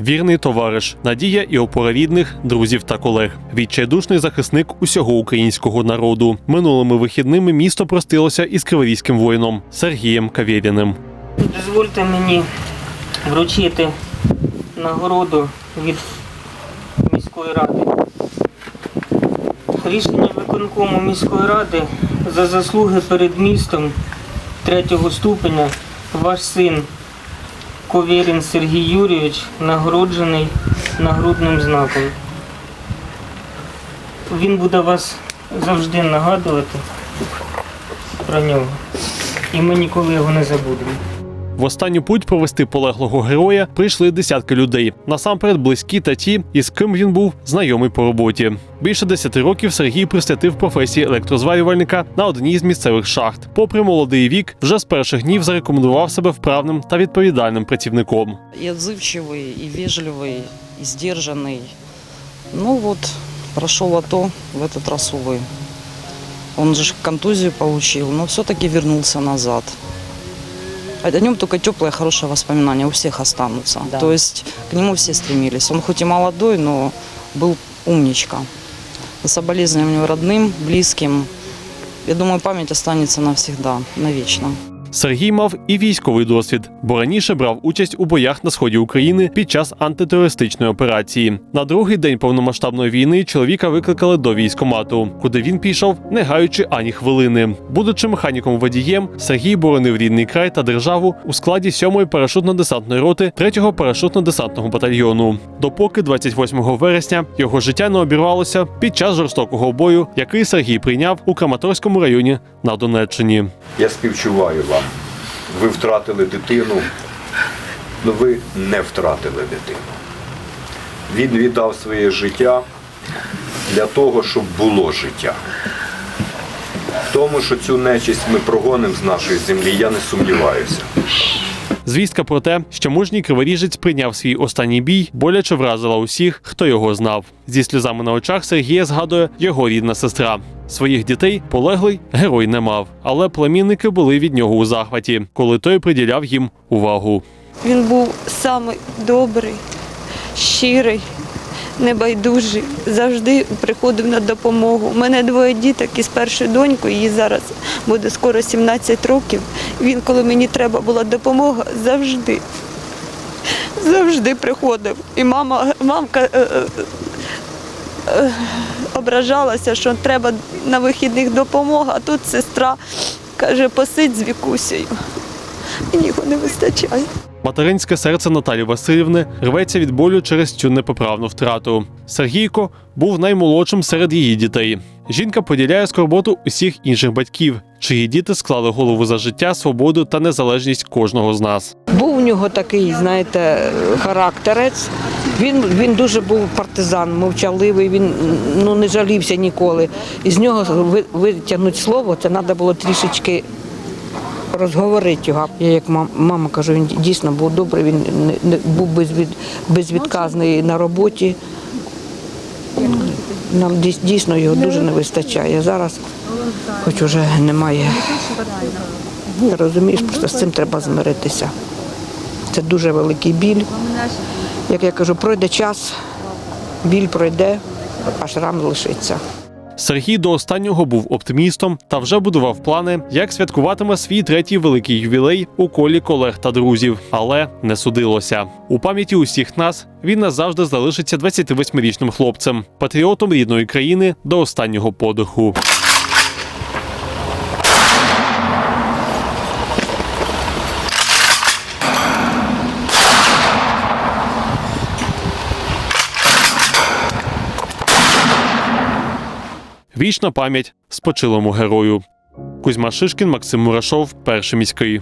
вірний товариш, надія і опора рідних, друзів та колег. Відчайдушний захисник усього українського народу. Минулими вихідними місто простилося із криворізьким воїном Сергієм Кавєріним. Дозвольте мені вручити нагороду від міської ради. Рішення виконкому міської ради за заслуги перед містом третього ступеня ваш син Ковєрін Сергій Юрійович нагороджений нагрудним знаком. Він буде вас завжди нагадувати про нього. І ми ніколи його не забудемо. В останню путь провести полеглого героя прийшли десятки людей. Насамперед близькі та ті, із ким він був знайомий по роботі. Більше 10 років Сергій присвятив професії електрозварювальника на одній з місцевих шахт. Попри молодий вік, вже з перших днів зарекомендував себе вправним та відповідальним працівником. и отзывчивый, и вежливый, и сдержанный. Ну вот, прошел АТО в этот раз, увы. Он же ж контузию получил, но все-таки вернулся назад. О нем только теплые, хорошие воспоминания у всех останутся. Да. То есть к нему все стремились. Он хоть и молодой, но был умничка. Соболезнования родным, близким. Я думаю, память останется навсегда, навечно. Сергій мав і військовий досвід, бо раніше брав участь у боях на сході України під час антитерористичної операції. На другий день повномасштабної війни чоловіка викликали до військомату, куди він пішов, не гаючи ані хвилини. Будучи механіком водієм, Сергій боронив рідний край та державу у складі 7-ї парашутно-десантної роти 3-го парашутно-десантного батальйону. Допоки 28 вересня його життя не обірвалося під час жорстокого бою, який Сергій прийняв у Краматорському районі на Донеччині. Я співчуваю вам. Ви втратили дитину, але ви не втратили дитину. Він віддав своє життя для того, щоб було життя. Тому, що цю нечисть ми прогонимо з нашої землі, я не сумніваюся. Звістка про те, що мужній криворіжець прийняв свій останній бій, боляче вразила усіх, хто його знав. Зі сльозами на очах Сергія згадує його рідна сестра. Своїх дітей полеглий герой не мав, але племінники були від нього у захваті, коли той приділяв їм увагу. Він був самий добрий, щирий, небайдужий, завжди приходив на допомогу. У мене двоє діток із першою донькою, їй зараз буде скоро 17 років. Він, коли мені треба була допомога, завжди, завжди приходив. І мама, мамка е, е, е, ображалася, що треба на вихідних допомога, а тут сестра каже, посидь з вікусею. Мені його не вистачає. Материнське серце Наталі Васильівни рветься від болю через цю непоправну втрату. Сергійко був наймолодшим серед її дітей. Жінка поділяє скорботу усіх інших батьків, чиї діти склали голову за життя, свободу та незалежність кожного з нас. Був у нього такий, знаєте, характерець. Він, він дуже був партизан, мовчаливий, він ну, не жалівся ніколи. І з нього ви- витягнути слово, це треба було трішечки розговорити його. Я як мам- мама кажу, він дійсно був добрий, він був безвід, безвідказний на роботі. Нам дійсно його дуже не вистачає. Зараз, хоч уже немає. Розумієш, просто з цим треба змиритися. Це дуже великий біль. Як я кажу, пройде час, біль пройде, а шрам лишиться. Сергій до останнього був оптимістом та вже будував плани, як святкуватиме свій третій великий ювілей у колі колег та друзів, але не судилося. У пам'яті усіх нас він назавжди залишиться 28-річним хлопцем, патріотом рідної країни до останнього подиху. Вічна пам'ять спочилому герою. Кузьма Шишкін, Максим Мурашов, перший міський.